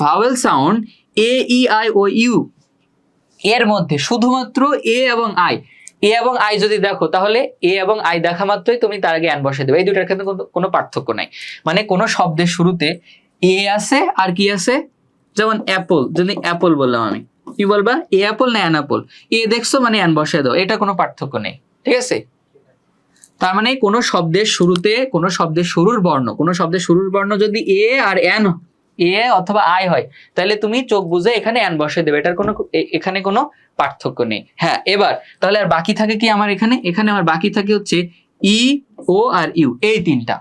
Vowel sound A E I O U এর মধ্যে শুধুমাত্র এ এবং আই এ এবং আই যদি দেখো, তাহলে এ এবং আই দেখা মাত্রই তুমি তার আগে অ্যান বসে দেবে। এই দুটার ক্ষেত্রে কোনো- পার্থক্য নাই। মানে কোনো শব্দের শুরুতে এ আছে আর কি আছে? যেমন অ্যাপল যদি অ্যাপল বললাম আমি। কি বলবা? এ অ্যাপল না অ্যান অ্যাপল এ দেখছ মানে অ্যান বসে দাও। এটা কোনো পার্থক্য নেই। ঠিক আছে? তার মানে কোনো শব্দের শুরুতে, কোনো শব্দের শুরুর বর্ণ, কোনো শব্দের শুরুর বর্ণ যদি এ আর এন এ অথবা আই হয়, তাহলে তুমি চোখ বুঝে এখানে এন বসে দেবে। এটার কোনো এখানে কোনো পার্থক্য নেই। হ্যাঁ এবার, তাহলে আর বাকি থাকে কি আমার এখানে? এখানে আমার বাকি থাকে হচ্ছে ই, ও আর ইউ। এই তিনটা।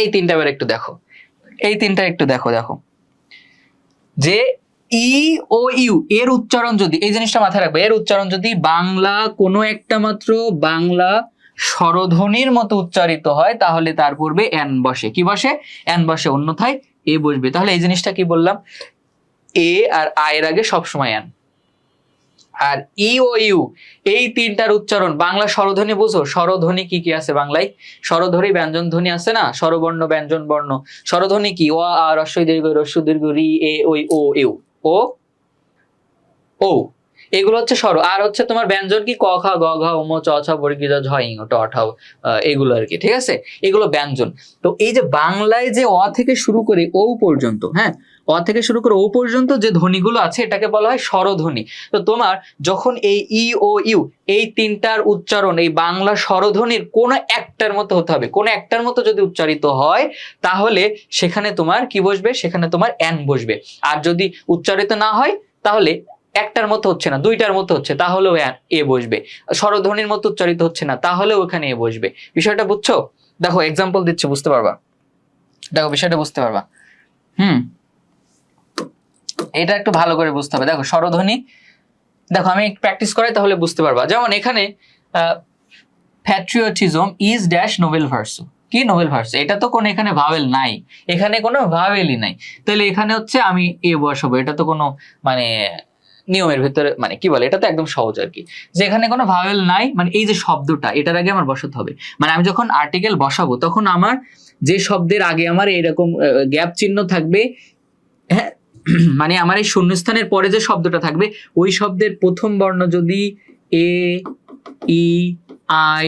এই তিনটা এবার একটু দেখো। এই তিনটা একটু দেখো দেখো। যে ই, ও, ইউ, এর উচ্চারণ যদি, এই জিনিসটা মাথায় রাখবে, এর উচ্চারণ যদি বাংলা কোনো একটা মাত্র বাংলা স্বরধ্বনির মতো উচ্চারিত হয়, তাহলে তার পূর্বে এন বসে। কি বসে? এন বসে। অন্যথায় এ বসবে। তাহলে এই জিনিসটা কি বললাম? এ আর আয়ের আগে সবসময় N R E O you, এই তিনটার উচ্চারণ। বাংলা স্বরধ্বনি বুঝো। স্বরধ্বনি কি কি আছে বাংলায়? স্বরধ্বনি, ব্যঞ্জন ধ্বনি আছে না? স্বরবর্ণ, ব্যঞ্জন বর্ণ। স্বরধ্বনি কি? ও, আ রস্বই দীর্ঘ, রস্য, দীর্ঘ, রি, এ, ওই, ও ইউ ও ও। এগুলো হচ্ছে স্বর আর হচ্ছে তোমার ব্যঞ্জন কি? ক, খ, গ, ঘ উম চ ছ বর্গীয় ঝ ইং ট, ঠ এগুলো আর কি, ঠিক আছে? এগুলো ব্যঞ্জন। তো এই যে বাংলায় যে অ থেকে শুরু করে ও পর্যন্ত হ্যাঁ? অ থেকে শুরু করে ও পর্যন্ত যে ধ্বনিগুলো আছে, এটাকে বলা হয় স্বরধ্বনি। তো তোমার যখন এই ই, ও, ইউ, এই তিনটার উচ্চারণ, এই বাংলা স্বরধ্বনির কোনো একটার মতো হতে হবে, কোনো একটার মতো যদি উচ্চারিত হয়, তাহলে সেখানে তোমার কি বসবে? সেখানে তোমার অ্যান বসবে। আর যদি উচ্চারিত না হয়, তাহলে একটার মতো হচ্ছে না, দুইটার মতো হচ্ছে, তাহলেও এ বসবে। স্বরধ্বনির মতো উচ্চারিত হচ্ছে না, তাহলেও ওখানে এ বসবে। বিষয়টা বুঝছ? দেখো এক্সাম্পল দিচ্ছে, বুঝতে পারবা? দেখো, বিষয়টা বুঝতে পারবা। হুম? এটা একটু ভালো করে বুঝতে হবে। দেখো, স্বরধ্বনি, দেখো, আমি প্র্যাকটিস করাই তাহলে বুঝতে পারবা। যেমন এখানে patriotism is dash noble verse কি নোবেল ভার্স এটা তো কোনো এখানে ভাওয়েল নাই। এখানে কোনো ভাওয়েলই নাই। তাহলে এখানে হচ্ছে আমি এ বসাবো। এটা তো কোনো মানে নিয়মের ভিতরে মানে কি বলে এটা তো একদম সহজ আর কি। যে এখানে কোনো ভাওয়েল নাই মানে এই যে শব্দটা, এটার আগে আমার বসাতে হবে। মানে আমি যখন আর্টিকেল বসাবো, তখন আমার যে শব্দের আগে আমার এরকম গ্যাপ চিহ্ন থাকবে হ্যাঁ মানে আমার এই শূন্যস্থানের পরে যে শব্দটা থাকবে, ওই শব্দের প্রথম বর্ণ যদি এ ই আই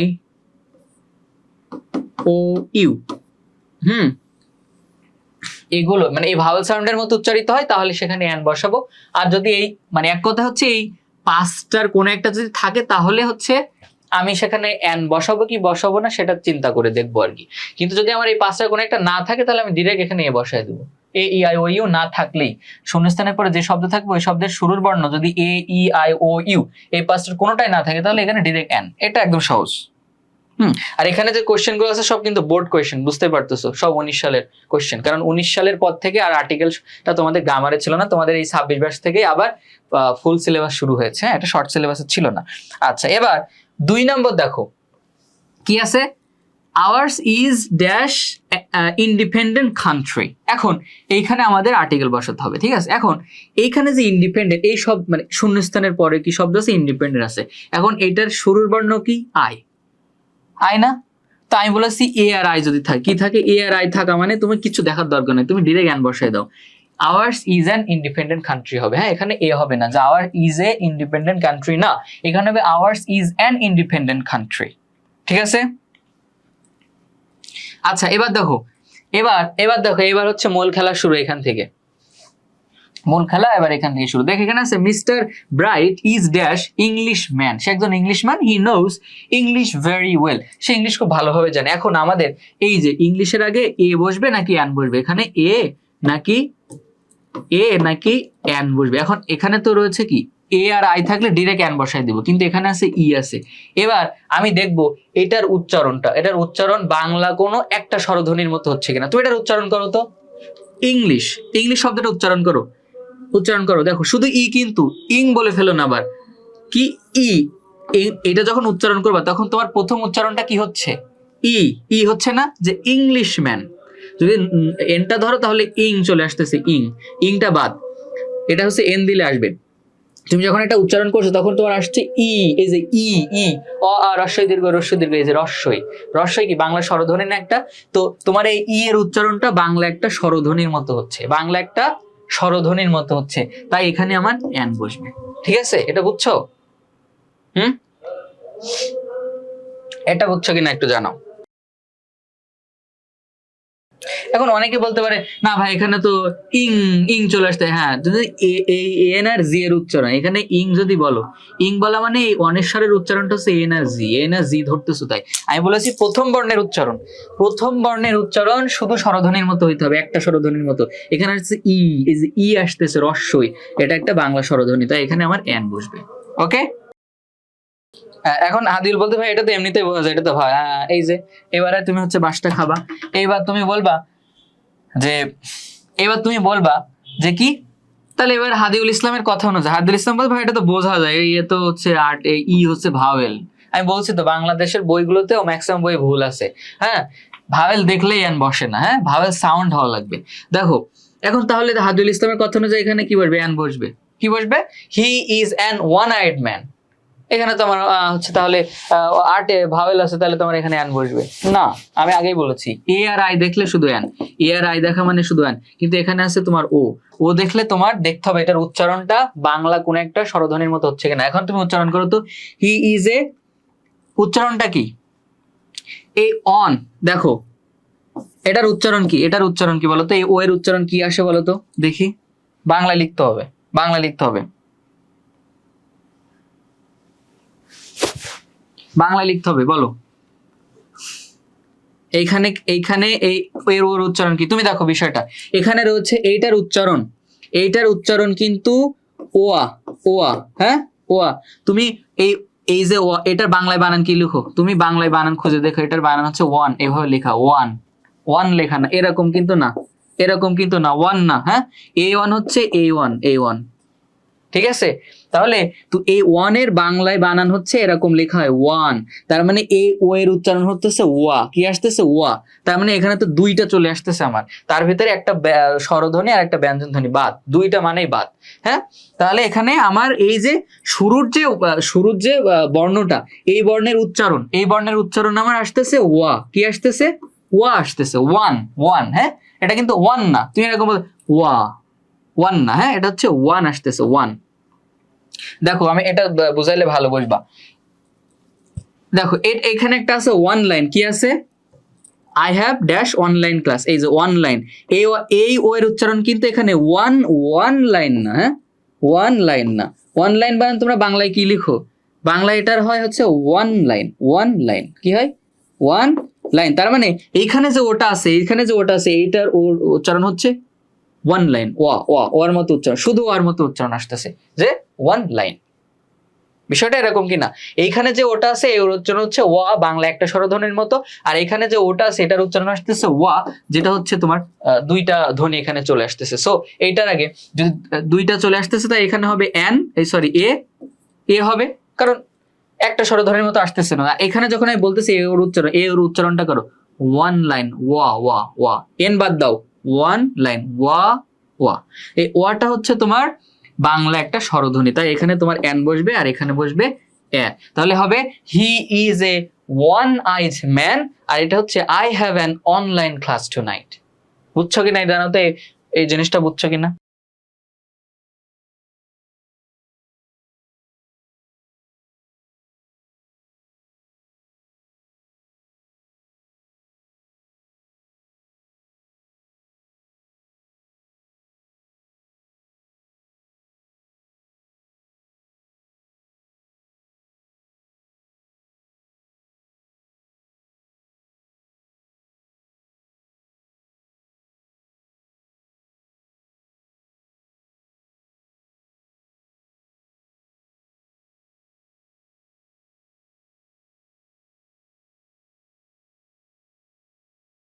ও ইউ হুম এগুলো মানে এই ভাওয়েল সাউন্ডের মতো উচ্চারিত হয়, তাহলে সেখানে অ্যান বসাবো। আর যদি এই মানে এক কথা হচ্ছে এই পাঁচটার কোনো একটা যদি থাকে, তাহলে হচ্ছে আমি সেখানে অ্যান বসাবো কি বসাবো না, সেটা চিন্তা করে দেখব আর কি। কিন্তু যদি আমার এই পাঁচটার কোনো একটা না থাকে, তাহলে আমি ডিরেক্ট এখানে এ বসায় দেবো। এ, ই, আই, ও, ইউ না থাকলেই। শূন্যস্থানের পরে যে শব্দ থাকবে, ওই শব্দের শুরুর বর্ণ যদি এ, ই, আই, ও, ইউ, এই পাঁচটার কোনোটাই না থাকে, তাহলে এখানে ডিরেক্ট অ্যান এটা একদম সহজ। হুম। আর এখানে যে কোশ্চেনগুলো আছে, সব কিন্তু বোর্ড কোশ্চেন বুঝতে পারতেছো? সব উনিশ সালের কোয়েশ্চেন কারণ উনিশ সালের পর থেকে আর আর্টিকেলটা তোমাদের গ্রামারে ছিল না, তোমাদের এই ছাব্বিশ ব্যাস থেকে আবার ফুল সিলেবাস শুরু হয়েছে। হ্যাঁ এটা শর্ট সিলেবাসে ছিল না। আচ্ছা এবার দুই নম্বর দেখো। কি আছে? Ours is dash independent country এখন, এইখানে আমাদের আর্টিকেল বসাতে হবে, ঠিক আছে? এখন, এইখানে যে ইন্ডিপেন্ডেন্ট এই সব মানে শূন্যস্থানের পরে কি শব্দ আছে? ইন্ডিপেন্ডেন্ট আছে। এখন এটার শুরুর বর্ণ কি? আই আই না? তো আমি বলেছি এ আর আই যদি থাকে। কি থাকে? এ আর আই থাকা মানে তুমি কিছু দেখার দরকার নেই। তুমি ডিরেক্ট জ্ঞান বসাই দাও। Ours is an independent country হবে। হ্যাঁ এখানে এ হবে না। যে our is a independent country না। এখানে হবে ours is an independent country ঠিক আছে? আচ্ছা এবার দেখো। এবার এবার দেখো, এবার হচ্ছে মূল খেলা শুরু এখান থেকে। মূল খেলা, এবার এখান থেকে শুরু। দেখ, এখানে আছে mister Bright is dash English man সে একজন English man he knows English very well. Say English খুব ভালোভাবে জানে। এখন আমাদের এই যে ইংলিশের আগে এ বসবে নাকি অ্যান বসবে? এখানে এ নাকি এ নাকি অ্যান বসবে? এখন এখানে তো রয়েছে কি? এ আর আই থাকলে ডিরেক্ট অ্যান বসাই দিব, কিন্তু এখানে আছে ই আছে। এবার আমি দেখব এটার উচ্চারণটা। এটার উচ্চারণ বাংলা কোনো একটা স্বরধ্বনির মতো হচ্ছে কিনা। তো এটার উচ্চারণ করো তো। ইংলিশ। ইংলিশ শব্দটা উচ্চারণ করো। উচ্চারণ করো। দেখো, শুধু ই কিন্তু, ইং বলে ফেলো না আবার। কি ই? এটা যখন উচ্চারণ করবা, তখন তোমার প্রথম উচ্চারণটা কি হচ্ছে? ই। ই হচ্ছে না যে ইংলিশ ম্যান যদি এনটা ধরো, তাহলে ইং চলে আসতেছে, ইং। ইংটা বাদ। এটা হচ্ছে এন দিলে আসবে। তুমি যখন এটা উচ্চারণ করছ, তখন তোমার আসছে ই। এই যে ই ই। অ, আ রস্বই দীর্ঘ রস্বই দীর্ঘ, এই যে রস্বই রস্বই কি? বাংলা স্বরধ্বনি না একটা? তো তোমার এই ই এর উচ্চারণটা বাংলা একটা স্বরধ্বনির মতো হচ্ছে। বাংলা একটা স্বরধ্বনির মতো হচ্ছে। তাই এখানে আমার অ্যান বসবে। ঠিক আছে? এটা বুঝছ? হুম? এটা বুঝছ কিনা একটু জানাও। এখন অনেকে বলতে পারে না ভাই এখানে তো ইং ইং চলে আসতে হ্যাঁ যদি এই এন আর জি এর উচ্চারণ এখানে ইং যদি বলো ইং বলা মানে এই অনেশ্বরের উচ্চারণটা হচ্ছে এন আর জি এন আর জি ধরতেছো তাই। আমি বলেছি প্রথম বর্ণের উচ্চারণ। প্রথম বর্ণের উচ্চারণ শুধু স্বরধ্বনির মতো হইতে হবে একটা স্বরধ্বনির মতো। এখানে হচ্ছে ই এই যে ই আসতেছে রস্যই এটা একটা বাংলা স্বরধ্বনি তাই এখানে আমার এন বসবে। ওকে? এখন আদিল বলতে ভাই এটা তো এমনিতেই বোঝা যায় এটা তো হ্যাঁ, এই যে এবারে তুমি হচ্ছে বাসটা খাবা। এইবার তুমি বলবা যে এবার তুমি বলবা যে কি? তাহলে এবার হাদিউল ইসলামের কথা অনুযায়ী, হাদিউল ইসলাম বলতে ভাই এটা তো বোঝা যায়, এই তো হচ্ছে আর্ট ই হচ্ছে ভাওয়েল। আমি বলছি তো বাংলাদেশের বইগুলোতেও ম্যাক্সিমাম বই ভুল আছে। হ্যাঁ ভাওয়েল দেখলেই এন বসে না হ্যাঁ ভাওয়েল সাউন্ড হওয়া লাগবে। দেখো, এখন তাহলে হাদিউল ইসলামের কথা অনুযায়ী এখানে কি বসবে? অ্যান বসবে। কি বসবে? He is an one eyed man এখানে তোমার হচ্ছে তাহলে আর্টে ভাওয়েল আছে, তাহলে তোমার এখানে অ্যান বসবে। না, আমি আগেই বলেছি এ আর আই দেখলে শুধু অ্যান এ আর আই দেখা মানে শুধু অ্যান কিন্তু এখানে আছে তোমার ও ও দেখলে তোমার দেখতে হবে, এটার উচ্চারণটা বাংলা কোন একটা স্বরধ্বনির মতো হচ্ছে কিনা। এখন তুমি উচ্চারণ করো তো হি ইজ এ উচ্চারণটা কি? এই অন দেখো, এটার উচ্চারণ কি? এটার উচ্চারণ কি বলতো এই ও এর উচ্চারণ কি আসে বলতো দেখি বাংলা লিখতে হবে বাংলা লিখতে হবে। বাংলা লিখতে হবে, বলো। এইখানে এইখানে এই, এর ওর উচ্চারণ কি? তুমি দেখো বিষয়টা। এখানে রয়েছে এইটার উচ্চারণ। এইটার উচ্চারণ কিন্তু ওয়া ওয়া হ্যাঁ? ওয়া। তুমি এই এই যে ওয়া, এটার বাংলায় বানান কি লিখো? তুমি বাংলায় বানান খুঁজে দেখো, এটার বানান হচ্ছে ওয়ান। এভাবে লেখা, ওয়ান। ওয়ান লেখা না, এরকম কিন্তু না। এরকম কিন্তু না, ওয়ান না হ্যাঁ? এ ওয়ান হচ্ছে এ ওয়ান এ ওয়ান। ঠিক আছে? তাহলে তো এই ওয়ানের বাংলায় বানান হচ্ছে এরকম লেখা হয় ওয়ান তার মানে এ ও এর উচ্চারণ হতেছে ওয়া। কি আসতেছে ওয়া? তার মানে এখানে তো দুইটা চলে আসতেছে আমার। তার ভিতরে একটা স্বরধ্বনি আর একটা ব্যঞ্জন ধ্বনি বাদ। দুইটা মানেই বাদ। হ্যাঁ? তাহলে এখানে আমার এই যে শুরুর যে শুরুর যে বর্ণটা, এই বর্ণের উচ্চারণ, এই বর্ণের উচ্চারণ আমার আসতেছে ওয়া। কি আসতেছে? ওয়া আসতেছে। ওয়ান ওয়ান হ্যাঁ? এটা কিন্তু ওয়ান না। তুমি এরকম ওয়া ওয়ান না হ্যাঁ? এটা হচ্ছে ওয়ান আসতেছে ওয়ান দেখো, আমি এটা বুঝাইলে ভালো বুঝবা। দেখো এখানে একটা আছে ওয়ান লাইন কি আছে? I have dash online class এই যে ওয়ান লাইন এই এই ও এর উচ্চারণ কিন্তু এখানে ওয়ান ওয়ান লাইন না হ্যাঁ? ওয়ান লাইন না। ওয়ান লাইন বানান তোমরা বাংলায় কি লিখো? বাংলায় এটার হয় হচ্ছে ওয়ান লাইন ওয়ান লাইন কি হয়? ওয়ান লাইন তার মানে এইখানে যে ওটা আছে, এইখানে যে ওটা আছে, এইটার ওর উচ্চারণ হচ্ছে ওয়ান লাইন ওয়া ওয়া, ওয়ার মতো উচ্চারণ, শুধু ওয়ার মতো উচ্চারণ আসতেছে, যে ওয়ান লাইন বিষয়টা এরকম কিনা? এইখানে যে ওটা আছে, এর উচ্চারণ হচ্ছে ওয়া বাংলা একটা স্বরধ্বনির মতো, আর এখানে যে ওটা আছে, এটার উচ্চারণ আসতেছে ওয়া, যেটা হচ্ছে তোমার দুইটা ধ্বনি এখানে চলে আসতেছে। সো এইটার আগে, যদি দুইটা চলে আসতেছে, তাই এখানে হবে এন এই সরি এ এ হবে, কারণ একটা স্বরধ্বনির মতো আসতেছে না। এখানে যখন আমি বলতেছি এ ওর উচ্চারণ এ ওর উচ্চারণটা করো ওয়ান লাইন ওয়া ওয়া ওয়া এন বাদ দাও। ওয়ান লাইন, ওয়া ওয়া। এই ওয়াটা হচ্ছে তোমার বাংলা একটা স্বরধ্বনি। তাই এখানে তোমার এন বসবে আর এখানে বসবে এ তাহলে হবে he is a one eyes man আর এটা হচ্ছে I have an online class tonight বুঝছ কি না জানো তো, এই- জিনিসটা বুঝছ কি না